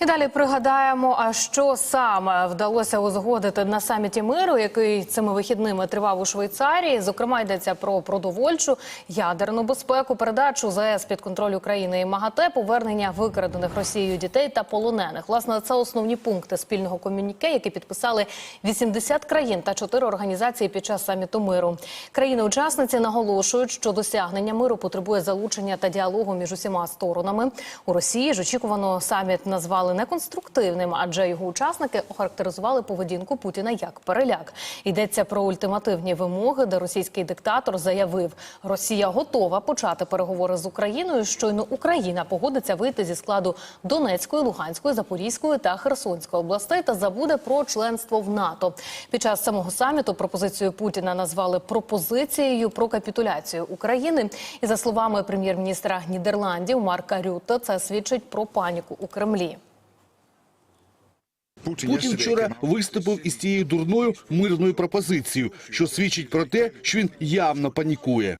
І далі пригадаємо, а що саме вдалося узгодити на саміті миру, який цими вихідними тривав у Швейцарії. Зокрема, йдеться про продовольчу, ядерну безпеку, передачу ЗАЕС під контроль України і МАГАТЕ, повернення викрадених Росією дітей та полонених. Власне, це основні пункти спільного комюніке, які підписали 80 країн та 4 організації під час саміту миру. Країни-учасниці наголошують, що досягнення миру потребує залучення та діалогу між усіма сторонами. У Росії ж очікувано саміт назвали неконструктивним, адже його учасники охарактеризували поведінку Путіна як переляк. Йдеться про ультимативні вимоги, де російський диктатор заявив, Росія готова почати переговори з Україною. Щойно Україна погодиться вийти зі складу Донецької, Луганської, Запорізької та Херсонської областей та забуде про членство в НАТО. Під час самого саміту пропозицію Путіна назвали пропозицією про капітуляцію України. І за словами прем'єр-міністра Нідерландів Марка Рютте, це свідчить про паніку у Кремлі. Путін вчора виступив із цією дурною мирною пропозицією, що свідчить про те, що він явно панікує.